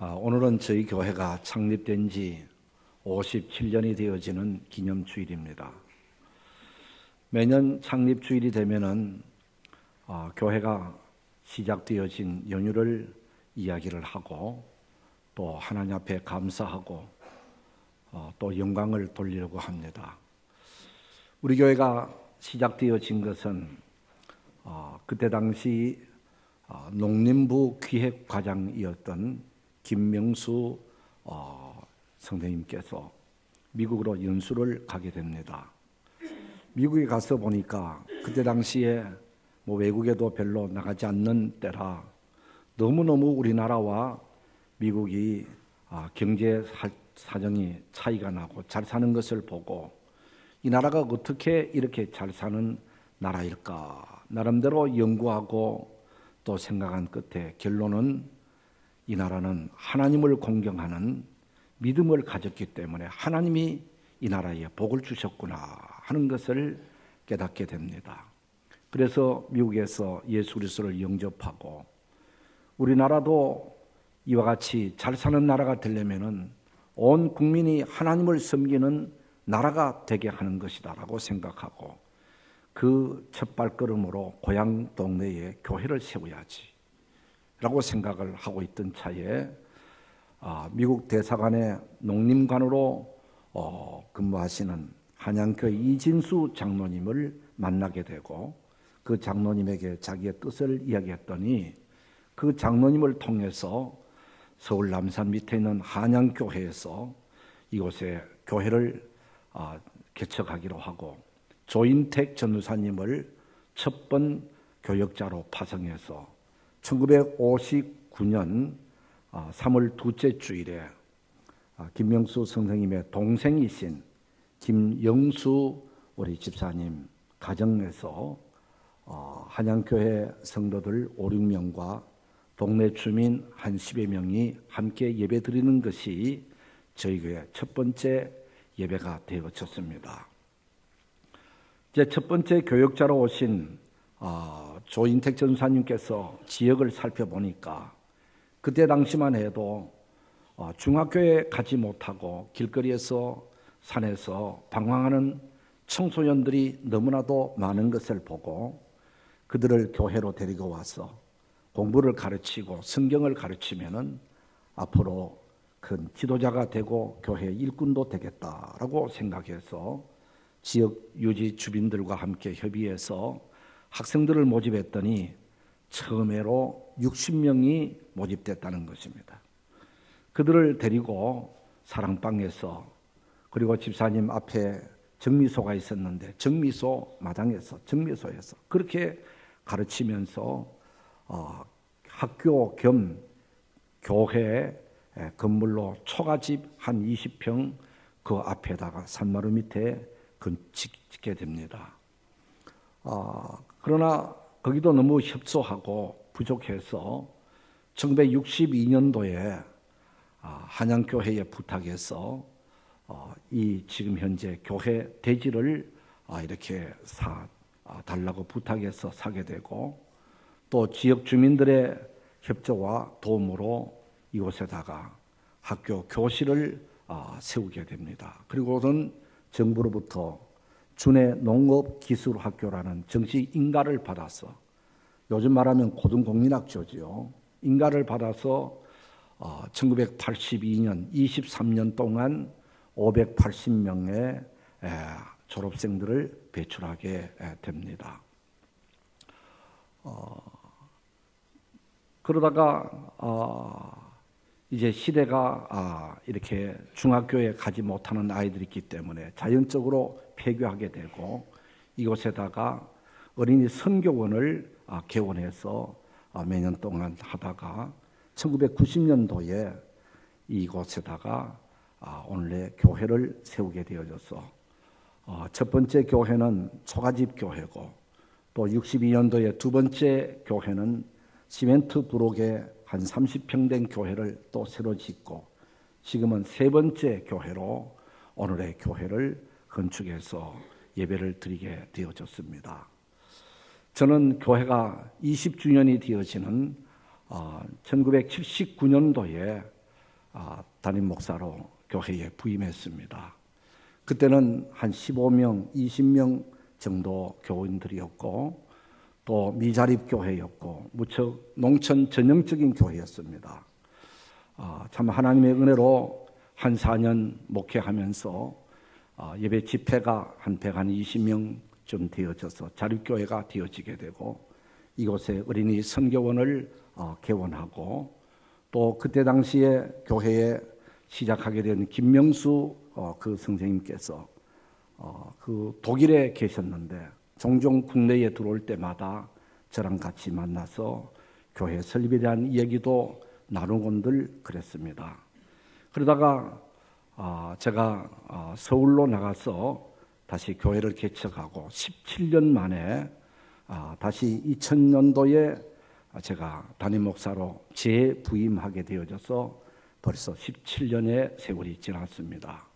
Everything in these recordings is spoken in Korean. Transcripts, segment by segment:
아, 오늘은 저희 교회가 창립된 지 57년이 되어지는 기념 주일입니다. 매년 창립 주일이 되면은 어, 교회가 시작되어진 연유를 이야기를 하고 또 하나님 앞에 감사하고 어, 또 영광을 돌리려고 합니다. 우리 교회가 시작되어진 것은 어, 그때 당시 어, 농림부 기획과장이었던 김명수 어, 선생님께서 미국으로 연수를 가게 됩니다. 미국에 가서 보니까 그때 당시에 뭐 외국에도 별로 나가지 않는 때라 너무너무 우리나라와 미국이 아, 경제 사정이 차이가 나고 잘 사는 것을 보고 이 나라가 어떻게 이렇게 잘 사는 나라일까 나름대로 연구하고 또 생각한 끝에 결론은 이 나라는 하나님을 공경하는 믿음을 가졌기 때문에 하나님이 이 나라에 복을 주셨구나 하는 것을 깨닫게 됩니다. 그래서 미국에서 예수 그리스도를 영접하고 우리나라도 이와 같이 잘 사는 나라가 되려면은 온 국민이 하나님을 섬기는 나라가 되게 하는 것이다라고 생각하고 그 첫 발걸음으로 고향 동네에 교회를 세워야지 라고 생각을 하고 있던 차에 아, 미국 대사관의 농림관으로 어, 근무하시는 한양교회 이진수 장로님을 만나게 되고 그 장로님에게 자기의 뜻을 이야기했더니 그 장로님을 통해서 서울 남산 밑에 있는 한양교회에서 이곳에 교회를 아, 개척하기로 하고 조인택 전우사님을 첫 번 교역자로 파송해서 1959년 3월 아, 둘째 주일에 아, 김명수 선생님의 동생이신 김영수 우리 집사님 가정에서 어, 한양교회 성도들 5, 6명과 동네 주민 한 10여 명이 함께 예배 드리는 것이 저희 교회 첫 번째 예배가 되어졌습니다. 이제 첫 번째 교역자로 오신 어, 조인택 전사님께서 지역을 살펴보니까 그때 당시만 해도 어, 중학교에 가지 못하고 길거리에서 산에서 방황하는 청소년들이 너무나도 많은 것을 보고 그들을 교회로 데리고 와서 공부를 가르치고 성경을 가르치면은 앞으로 큰 지도자가 되고 교회 일꾼도 되겠다라고 생각해서 지역 유지 주민들과 함께 협의해서 학생들을 모집했더니 처음으로 60명이 모집됐다는 것입니다. 그들을 데리고 사랑방에서 그리고 집사님 앞에 정미소가 있었는데 정미소 마당에서 정미소에서 그렇게 가르치면서 어, 학교 겸 교회 건물로 초가집 한 20평 그 앞에다가 산마루 밑에 건축게 됩니다. 어, 그러나 거기도 너무 협소하고 부족해서 1962년도에 아, 한양교회에 부탁해서 어, 이 지금 현재 교회 대지를 아, 이렇게 사 아, 달라고 부탁해서 사게 되고 또 지역 주민들의 협조와 도움으로 이곳에다가 학교 교실을 세우게 됩니다. 그리고는 정부로부터 준의 농업기술학교라는 정식 인가를 받아서 요즘 말하면 고등공인학교지요. 인가를 받아서 1982년 어, 23년 동안 580명의 졸업생들을 배출하게 됩니다. 어, 그러다가 어, 이제 시대가 아, 이렇게 중학교에 가지 못하는 아이들이 있기 때문에 자연적으로 폐교하게 되고 이곳에다가 어린이 선교원을 아, 개원해서 아, 매년 동안 하다가 1990년도에 이곳에다가 아, 오늘의 교회를 세우게 되어져서 어, 첫 번째 교회는 초가집 교회고 또 62년도에 두 번째 교회는 시멘트 브록에 한 30평 된 교회를 또 새로 짓고 지금은 세 번째 교회로 오늘의 교회를 건축해서 예배를 드리게 되어졌습니다. 저는 교회가 20주년이 되어지는 1979년도에 아, 담임 목사로 교회에 부임했습니다. 그때는 한 15명, 20명 정도 교인들이었고 또 미자립 교회였고 무척 농촌 전형적인 교회였습니다. 아, 참 하나님의 은혜로 한 4년 목회하면서 아, 예배 집회가 한 120명쯤 되어져서 자립교회가 되어지게 되고 이곳에 어린이 선교원을 어, 개원하고 또 그때 당시에 교회에 시작하게 된 김명수 어, 그 선생님께서 어, 그 독일에 계셨는데 종종 국내에 들어올 때마다 저랑 같이 만나서 교회 설립에 대한 이야기도 나누곤들 그랬습니다. 그러다가 아, 제가 아, 서울로 나가서 다시 교회를 개척하고 17년 만에 아, 다시 2000년도에 제가 담임 목사로 재부임하게 되어져서 벌써 17년의 세월이 지났습니다.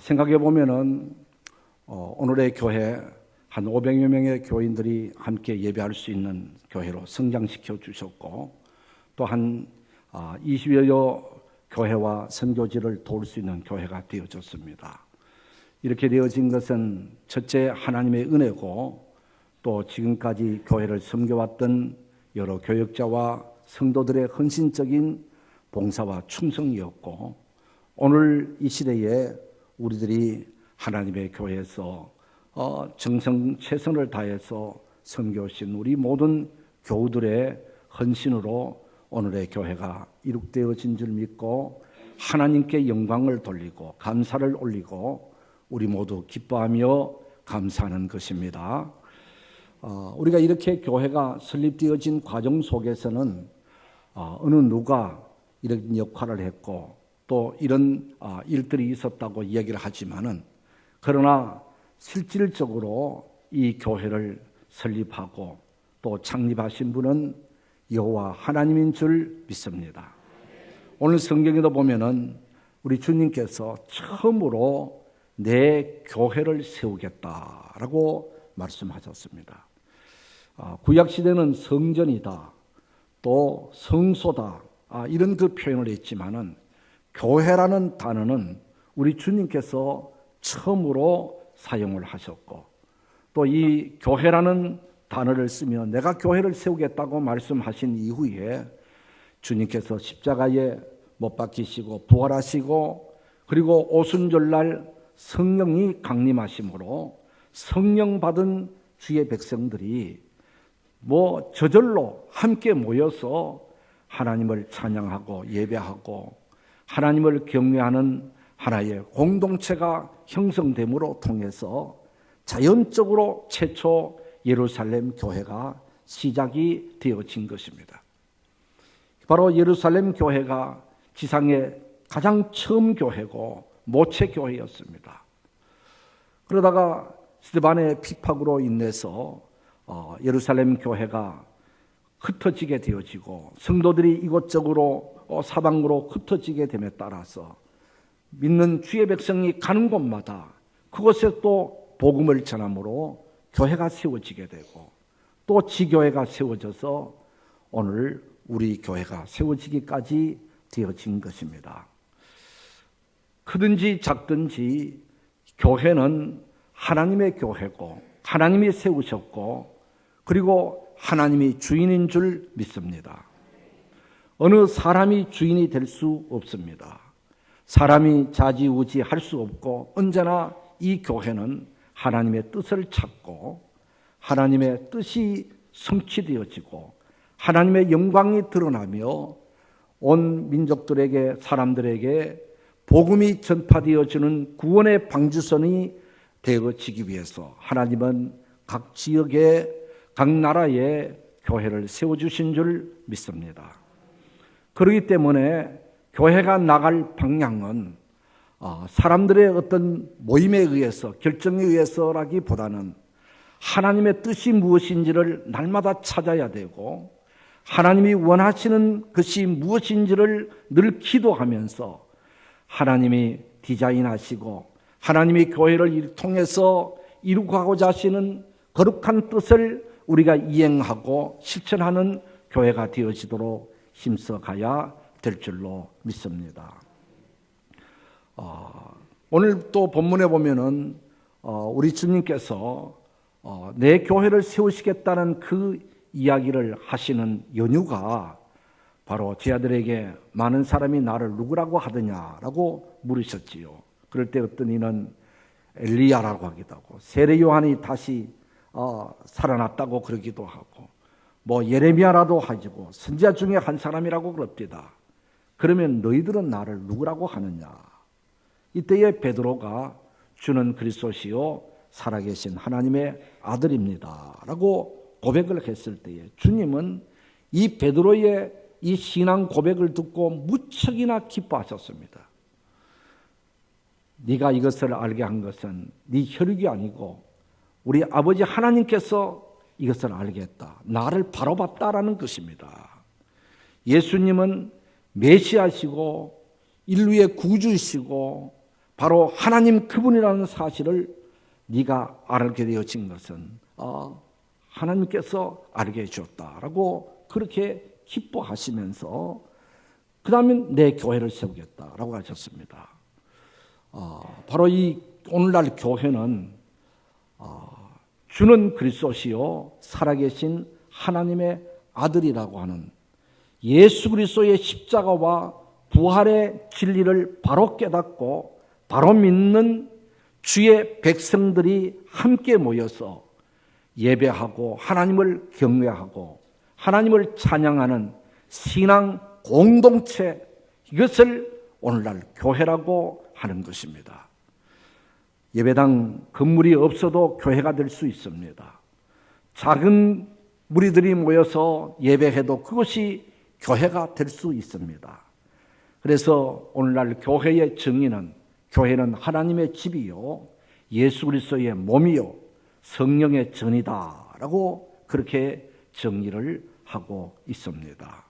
생각해 보면은 어, 오늘의 교회 한 500여 명의 교인들이 함께 예배할 수 있는 교회로 성장시켜 주셨고 또한 20여여 교회와 선교지를 도울 수 있는 교회가 되어졌습니다. 이렇게 되어진 것은 첫째 하나님의 은혜고 또 지금까지 교회를 섬겨왔던 여러 교역자와 성도들의 헌신적인 봉사와 충성이었고 오늘 이 시대에 우리들이 하나님의 교회에서 어, 정성 최선을 다해서 섬겨오신 우리 모든 교우들의 헌신으로 오늘의 교회가 이룩되어진 줄 믿고 하나님께 영광을 돌리고 감사를 올리고 우리 모두 기뻐하며 감사하는 것입니다. 어, 우리가 이렇게 교회가 설립되어진 과정 속에서는 어, 어느 누가 이런 역할을 했고 또 이런 어, 일들이 있었다고 이야기를 하지만은 그러나 실질적으로 이 교회를 설립하고 또 창립하신 분은 여호와 하나님인 줄 믿습니다. 오늘 성경에도 보면은 우리 주님께서 처음으로 내 교회를 세우겠다라고 말씀하셨습니다. 아, 구약 시대는 성전이다, 또 성소다 아, 이런 그 표현을 했지만은 교회라는 단어는 우리 주님께서 처음으로 사용을 하셨고 또 이 교회라는 단어를 쓰며 내가 교회를 세우겠다고 말씀하신 이후에 주님께서 십자가에 못 박히시고 부활하시고 그리고 오순절날 성령이 강림하심으로 성령 받은 주의 백성들이 뭐 저절로 함께 모여서 하나님을 찬양하고 예배하고 하나님을 경외하는 하나의 공동체가 형성됨으로 통해서 자연적으로 최초 예루살렘 교회가 시작이 되어진 것입니다. 바로 예루살렘 교회가 지상의 가장 처음 교회고 모체 교회였습니다. 그러다가 스테반의 핍박으로 인해서 어, 예루살렘 교회가 흩어지게 되어지고 성도들이 이곳저곳으로 어, 사방으로 흩어지게 됨에 따라서 믿는 주의 백성이 가는 곳마다 그곳에 또 복음을 전함으로 교회가 세워지게 되고 또 지교회가 세워져서 오늘 우리 교회가 세워지기까지 되어진 것입니다. 크든지 작든지 교회는 하나님의 교회고 하나님이 세우셨고 그리고 하나님이 주인인 줄 믿습니다. 어느 사람이 주인이 될 수 없습니다. 사람이 자지우지 할 수 없고 언제나 이 교회는 하나님의 뜻을 찾고 하나님의 뜻이 성취되어지고 하나님의 영광이 드러나며 온 민족들에게 사람들에게 복음이 전파되어지는 구원의 방주선이 되어지기 위해서 하나님은 각 지역에 각 나라에 교회를 세워주신 줄 믿습니다. 그렇기 때문에 교회가 나갈 방향은 어, 사람들의 어떤 모임에 의해서 결정에 의해서라기보다는 하나님의 뜻이 무엇인지를 날마다 찾아야 되고 하나님이 원하시는 것이 무엇인지를 늘 기도하면서 하나님이 디자인하시고 하나님이 교회를 통해서 이루고자 하시는 거룩한 뜻을 우리가 이행하고 실천하는 교회가 되어지도록 힘써가야 될 줄로 믿습니다. 어, 오늘 또 본문에 보면은 어, 우리 주님께서 어, 내 교회를 세우시겠다는 그 이야기를 하시는 연유가 바로 제 아들에게 많은 사람이 나를 누구라고 하더냐라고 물으셨지요. 그럴 때 어떤 이는 엘리야라고 하기도 하고 세례 요한이 다시 어, 살아났다고 그러기도 하고 뭐 예레미야라도 하지고 선지자 중에 한 사람이라고 그럽니다. 그러면 너희들은 나를 누구라고 하느냐? 이때에 베드로가 주는 그리스도시요 살아계신 하나님의 아들입니다라고 고백을 했을 때에 주님은 이 베드로의 이 신앙 고백을 듣고 무척이나 기뻐하셨습니다. 네가 이것을 알게 한 것은 네 혈육이 아니고 우리 아버지 하나님께서 이것을 알게 했다. 나를 바로 봤다라는 것입니다. 예수님은 메시아시고 인류의 구주이시고 바로 하나님 그분이라는 사실을 네가 알게 되어진 것은 어, 하나님께서 알게 해주었다라고 그렇게 기뻐하시면서 그 다음에 내 교회를 세우겠다라고 하셨습니다. 어, 바로 이 오늘날 교회는 어, 주는 그리스도시요 살아계신 하나님의 아들이라고 하는 예수 그리스도의 십자가와 부활의 진리를 바로 깨닫고 바로 믿는 주의 백성들이 함께 모여서 예배하고 하나님을 경외하고 하나님을 찬양하는 신앙 공동체 이것을 오늘날 교회라고 하는 것입니다. 예배당 건물이 없어도 교회가 될 수 있습니다. 작은 무리들이 모여서 예배해도 그것이 교회가 될 수 있습니다. 그래서 오늘날 교회의 정의는 교회는 하나님의 집이요 예수 그리스도의 몸이요 성령의 전이다라고 그렇게 정의를 하고 있습니다.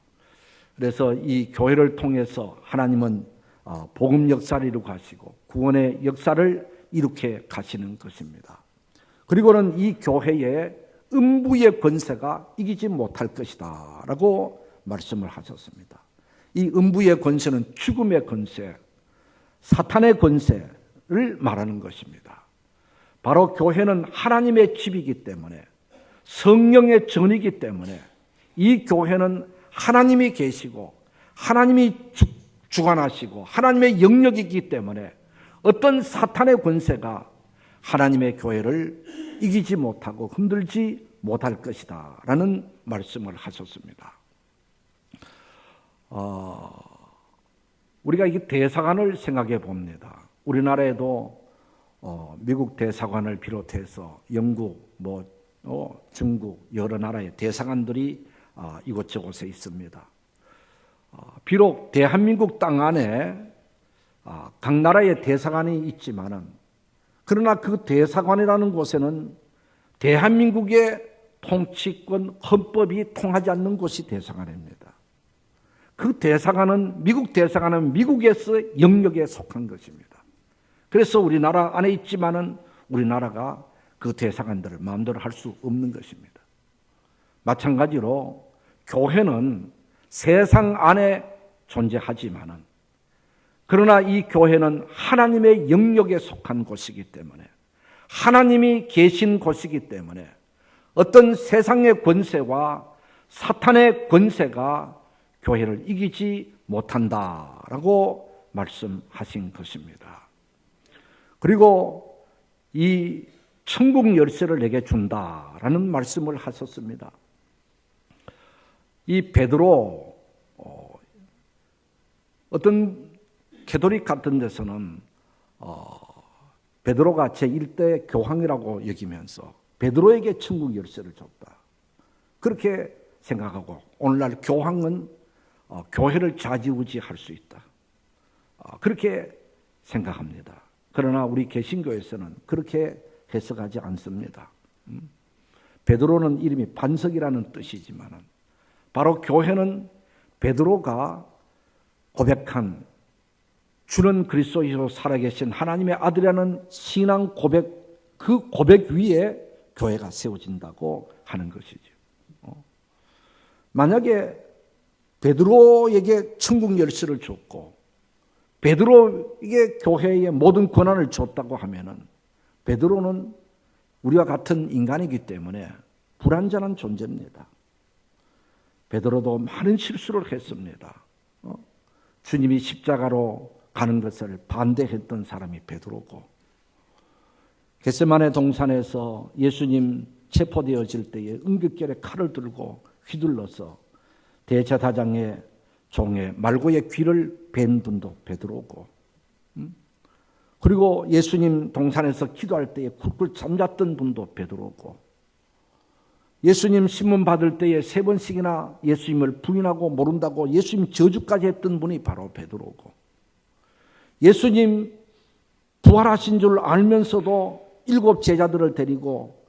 그래서 이 교회를 통해서 하나님은 어, 복음 역사를 이루고 가시고 구원의 역사를 이룩해 가시는 것입니다. 그리고는 이 교회의 음부의 권세가 이기지 못할 것이다 라고 말씀을 하셨습니다. 이 음부의 권세는 죽음의 권세, 사탄의 권세를 말하는 것입니다. 바로 교회는 하나님의 집이기 때문에 성령의 전이기 때문에 이 교회는 하나님이 계시고 하나님이 주관하시고 하나님의 영역이기 때문에 어떤 사탄의 권세가 하나님의 교회를 이기지 못하고 흔들지 못할 것이다. 라는 말씀을 하셨습니다. 어, 우리가 이 대사관을 생각해 봅니다. 우리나라에도 어, 미국 대사관을 비롯해서 영국, 뭐, 어, 중국, 여러 나라의 대사관들이 어, 이곳저곳에 있습니다. 어, 비록 대한민국 땅 안에 아, 각 나라의 대사관이 있지만은 그러나 그 대사관이라는 곳에는 대한민국의 통치권 헌법이 통하지 않는 곳이 대사관입니다. 그 대사관은 미국 대사관은 미국에서 영역에 속한 것입니다. 그래서 우리나라 안에 있지만은 우리나라가 그 대사관들을 마음대로 할 수 없는 것입니다. 마찬가지로 교회는 세상 안에 존재하지만은 그러나 이 교회는 하나님의 영역에 속한 곳이기 때문에 하나님이 계신 곳이기 때문에 어떤 세상의 권세와 사탄의 권세가 교회를 이기지 못한다라고 말씀하신 것입니다. 그리고 이 천국 열쇠를 내게 준다라는 말씀을 하셨습니다. 이 베드로 어, 어떤 캐도릭 같은 데서는 어, 베드로가 제1대 교황이라고 여기면서 베드로에게 천국 열쇠를 줬다. 그렇게 생각하고 오늘날 교황은 어, 교회를 좌지우지할 수 있다. 어, 그렇게 생각합니다. 그러나 우리 개신교에서는 그렇게 해석하지 않습니다. 음? 베드로는 이름이 반석이라는 뜻이지만 바로 교회는 베드로가 고백한 주는 그리스도이로 살아계신 하나님의 아들이라는 신앙 고백 그 고백 위에 교회가 세워진다고 하는 것이죠. 어? 만약에 베드로에게 천국 열쇠를 줬고 베드로에게 교회의 모든 권한을 줬다고 하면은 베드로는 우리와 같은 인간이기 때문에 불완전한 존재입니다. 베드로도 많은 실수를 했습니다. 어? 주님이 십자가로 가는 것을 반대했던 사람이 베드로고 겟세만의 동산에서 예수님 체포되어질 때에 응급결에 칼을 들고 휘둘러서 대제사장의 종의 말고의 귀를 벤 분도 베드로고 음? 그리고 예수님 동산에서 기도할 때에 굴굴 잠잤던 분도 베드로고 예수님 신문 받을 때에 세 번씩이나 예수님을 부인하고 모른다고 예수님 저주까지 했던 분이 바로 베드로고 예수님 부활하신 줄 알면서도 일곱 제자들을 데리고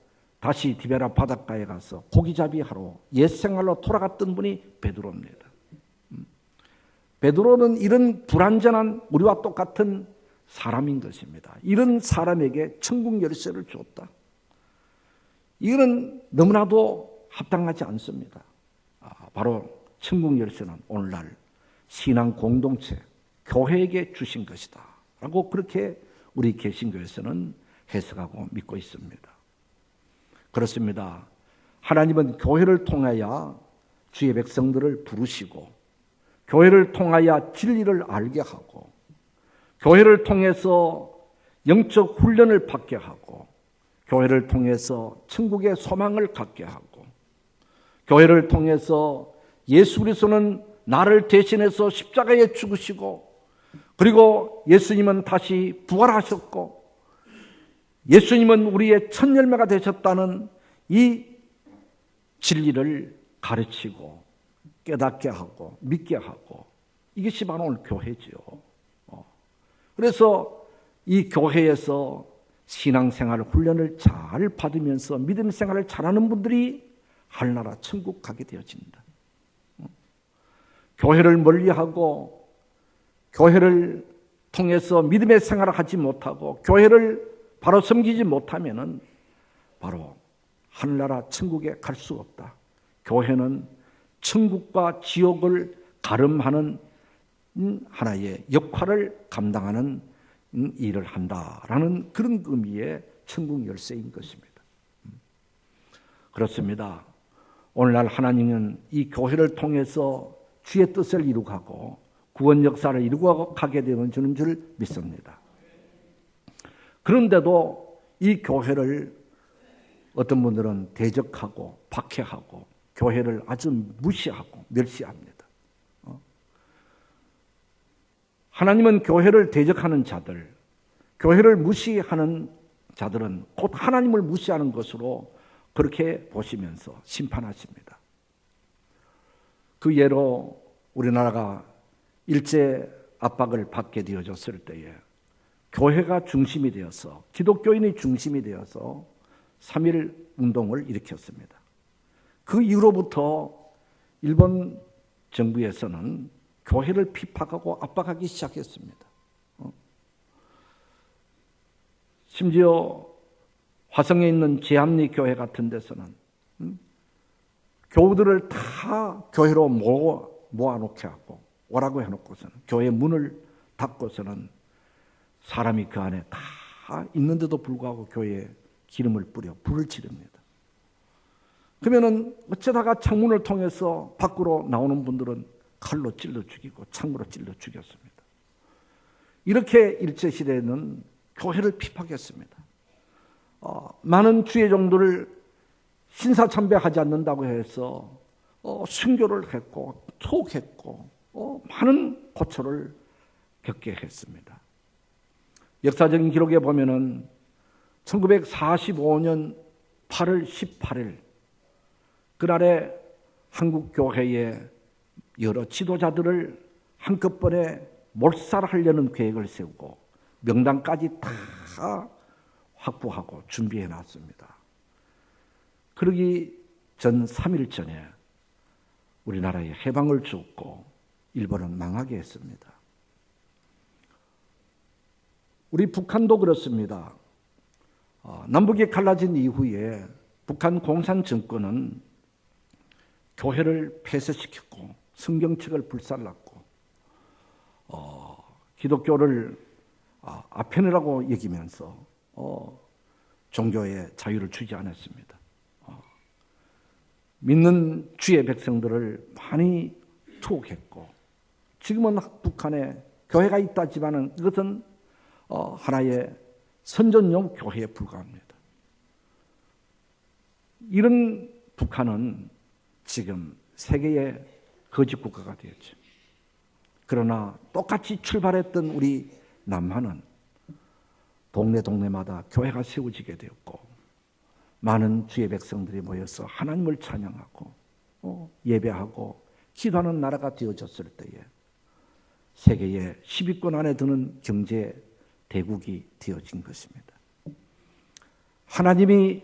다시 디베라 바닷가에 가서 고기잡이 하러 옛 생활로 돌아갔던 분이 베드로입니다. 음. 베드로는 이런 불완전한 우리와 똑같은 사람인 것입니다. 이런 사람에게 천국 열쇠를 줬다. 이거는 너무나도 합당하지 않습니다. 아, 바로 천국 열쇠는 오늘날 신앙 공동체, 교회에게 주신 것이다. 라고 그렇게 우리 개신교에서는 해석하고 믿고 있습니다. 그렇습니다. 하나님은 교회를 통하여 주의 백성들을 부르시고, 교회를 통하여 진리를 알게 하고, 교회를 통해서 영적 훈련을 받게 하고, 교회를 통해서 천국의 소망을 갖게 하고 교회를 통해서 예수 그리스도는 나를 대신해서 십자가에 죽으시고 그리고 예수님은 다시 부활하셨고 예수님은 우리의 첫 열매가 되셨다는 이 진리를 가르치고 깨닫게 하고 믿게 하고 이것이 바로 오늘 교회지요. 어. 그래서 이 교회에서 신앙생활 훈련을 잘 받으면서 믿음 생활을 잘하는 분들이 하늘나라 천국 가게 되어진다. 어? 교회를 멀리하고 교회를 통해서 믿음의 생활을 하지 못하고 교회를 바로 섬기지 못하면은 바로 하늘나라 천국에 갈 수 없다. 교회는 천국과 지옥을 가름하는 하나의 역할을 감당하는 일을 한다라는 그런 의미의 천국 열쇠인 것입니다. 그렇습니다. 오늘날 하나님은 이 교회를 통해서 주의 뜻을 이루고 구원 역사를 이루고 가게 되는 줄 믿습니다. 그런데도 이 교회를 어떤 분들은 대적하고 박해하고 교회를 아주 무시하고 멸시합니다. 하나님은 교회를 대적하는 자들, 교회를 무시하는 자들은 곧 하나님을 무시하는 것으로 그렇게 보시면서 심판하십니다. 그 예로 우리나라가 일제 압박을 받게 되어졌을 때에 교회가 중심이 되어서 기독교인이 중심이 되어서 3.1 운동을 일으켰습니다. 그 이후로부터 일본 정부에서는 교회를 피팍하고 압박하기 시작했습니다. 어? 심지어 화성에 있는 제합리 교회 같은 데서는 음? 교우들을 다 교회로 모아, 모아 놓게 하고 오라고 해놓고서는 교회 문을 닫고서는 사람이 그 안에 다 있는데도 불구하고 교회에 기름을 뿌려 불을 지릅니다. 그러면은 어쩌다가 창문을 통해서 밖으로 나오는 분들은 칼로 찔러 죽이고 창으로 찔러 죽였습니다. 이렇게 일제 시대에는 교회를 피박했습니다. 어, 많은 주의 종들을 신사참배하지 않는다고 해서 어, 순교를 했고 톡했고 어, 많은 고초를 겪게 했습니다. 역사적인 기록에 보면은 1945년 8월 18일 그날에 한국 교회에 여러 지도자들을 한꺼번에 몰살하려는 계획을 세우고 명단까지 다 확보하고 준비해 놨습니다. 그러기 전 3일 전에 우리나라에 해방을 주었고 일본은 망하게 했습니다. 우리 북한도 그렇습니다. 어, 남북이 갈라진 이후에 북한 공산 정권은 교회를 폐쇄시켰고 성경책을 불살랐고 어, 기독교를 아, 아편이라고 여기면서 어, 종교의 자유를 주지 않았습니다. 어, 믿는 주의 백성들을 많이 투옥했고 지금은 북한에 교회가 있다지만은 이것은 어, 하나의 선전용 교회에 불과합니다. 이런 북한은 지금 세계의 거짓 국가가 되었죠. 그러나 똑같이 출발했던 우리 남한은 동네 동네마다 교회가 세워지게 되었고 많은 주의 백성들이 모여서 하나님을 찬양하고 어, 예배하고 기도하는 나라가 되어졌을 때에 세계의 10위권 안에 드는 경제 대국이 되어진 것입니다. 하나님이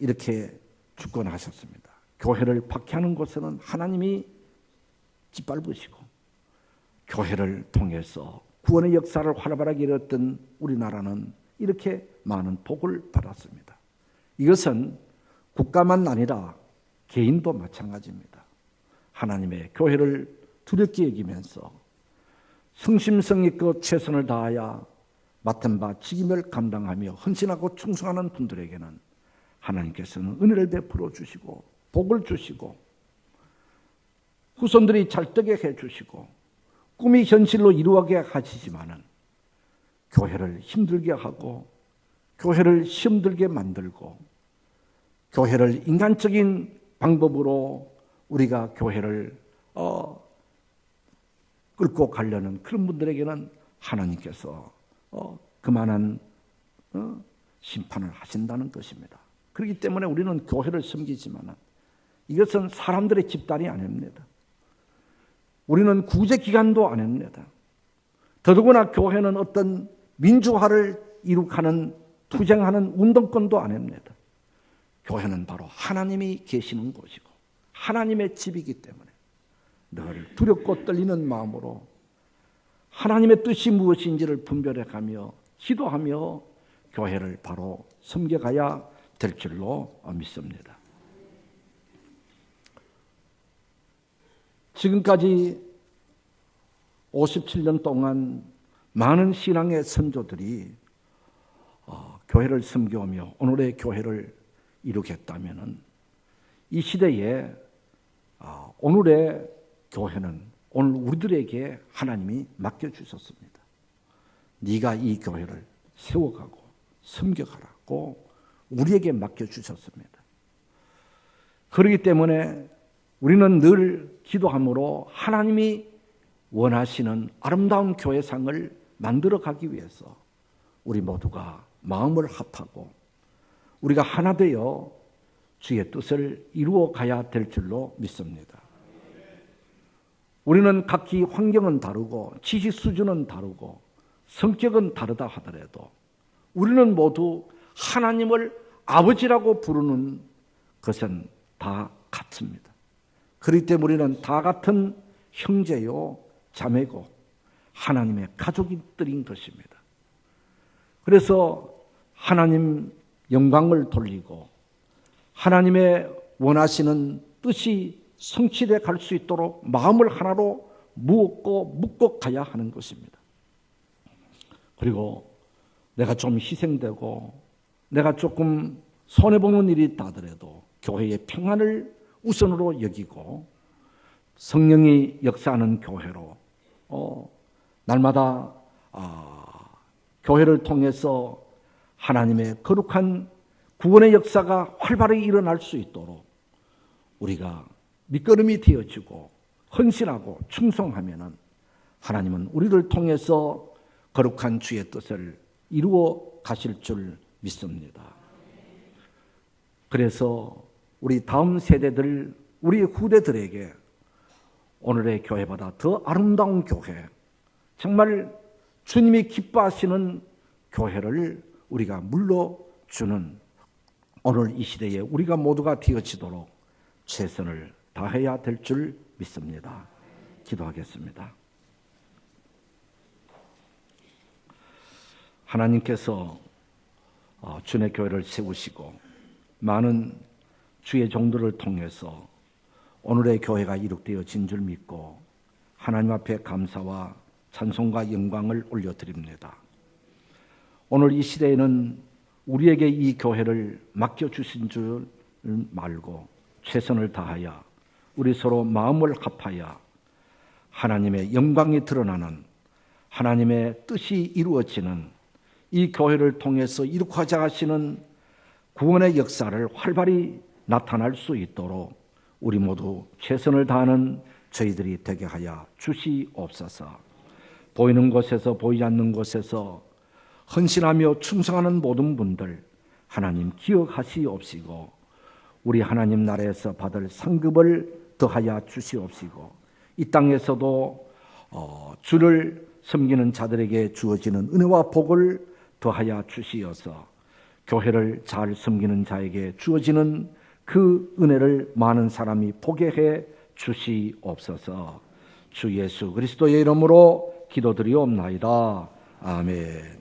이렇게 주권하셨습니다. 교회를 박해하는 곳에는 하나님이 짓밟으시고 교회를 통해서 구원의 역사를 활발하게 이뤘던 우리나라는 이렇게 많은 복을 받았습니다. 이것은 국가만 아니라 개인도 마찬가지입니다. 하나님의 교회를 두렵게 여기면서 성심성의껏 최선을 다하여 맡은 바 책임을 감당하며 헌신하고 충성하는 분들에게는 하나님께서는 은혜를 베풀어 주시고 복을 주시고 후손들이 잘되게 해 주시고 꿈이 현실로 이루어게 하시지만은 교회를 힘들게 하고 교회를 힘들게 만들고 교회를 인간적인 방법으로 우리가 교회를 어, 끌고 가려는 그런 분들에게는 하나님께서 어, 그만한 어, 심판을 하신다는 것입니다. 그렇기 때문에 우리는 교회를 섬기지만 이것은 사람들의 집단이 아닙니다. 우리는 구제 기관도 아닙니다. 더더구나 교회는 어떤 민주화를 이룩하는 투쟁하는 운동권도 아닙니다. 교회는 바로 하나님이 계시는 곳이고 하나님의 집이기 때문에 늘 두렵고 떨리는 마음으로 하나님의 뜻이 무엇인지를 분별해 가며 기도하며 교회를 바로 섬겨가야 될 줄로 믿습니다. 지금까지 57년 동안 많은 신앙의 선조들이 어, 교회를 섬겨오며 오늘의 교회를 이루겠다면 이 시대에 어, 오늘의 교회는 오늘 우리들에게 하나님이 맡겨 주셨습니다. 네가 이 교회를 세워가고 섬겨가라고 우리에게 맡겨 주셨습니다. 그렇기 때문에 우리는 늘 기도함으로 하나님이 원하시는 아름다운 교회상을 만들어 가기 위해서 우리 모두가 마음을 합하고 우리가 하나 되어 주의 뜻을 이루어 가야 될 줄로 믿습니다. 우리는 각기 환경은 다르고 지식 수준은 다르고 성격은 다르다 하더라도 우리는 모두 하나님을 아버지라고 부르는 것은 다 같습니다. 그렇기 때문에 우리는 다 같은 형제요, 자매고 하나님의 가족들인 것입니다. 그래서 하나님 영광을 돌리고 하나님의 원하시는 뜻이 성취돼 갈수 있도록 마음을 하나로 무엇고 묶고 가야 하는 것입니다. 그리고 내가 좀 희생되고 내가 조금 손해보는 일이 있다더라도 교회의 평안을 우선으로 여기고 성령이 역사하는 교회로 어, 날마다 아, 교회를 통해서 하나님의 거룩한 구원의 역사가 활발하게 일어날 수 있도록 우리가 밑거름이 되어지고 헌신하고 충성하면은 하나님은 우리를 통해서 거룩한 주의 뜻을 이루어 가실 줄 믿습니다. 그래서 우리 다음 세대들, 우리 후대들에게 오늘의 교회보다 더 아름다운 교회, 정말 주님이 기뻐하시는 교회를 우리가 물러주는 오늘 이 시대에 우리가 모두가 되어지도록 최선을 다해야 될 줄 믿습니다. 기도하겠습니다. 하나님께서 어, 주의 교회를 세우시고 많은 주의 종들을 통해서 오늘의 교회가 이룩되어진 줄 믿고 하나님 앞에 감사와 찬송과 영광을 올려드립니다. 오늘 이 시대에는 우리에게 이 교회를 맡겨주신 줄 말고 최선을 다하여 우리 서로 마음을 합하여 하나님의 영광이 드러나는 하나님의 뜻이 이루어지는 이 교회를 통해서 이룩하자 하시는 구원의 역사를 활발히 나타날 수 있도록 우리 모두 최선을 다하는 저희들이 되게 하여 주시옵소서. 보이는 곳에서 보이지 않는 곳에서 헌신하며 충성하는 모든 분들 하나님 기억하시옵시고 우리 하나님 나라에서 받을 상급을 더하여 주시옵시고 이 땅에서도 어, 주를 섬기는 자들에게 주어지는 은혜와 복을 더하여 주시어서 교회를 잘 섬기는 자에게 주어지는 그 은혜를 많은 사람이 보게 해 주시옵소서. 주 예수 그리스도의 이름으로 기도드리옵나이다. 아멘.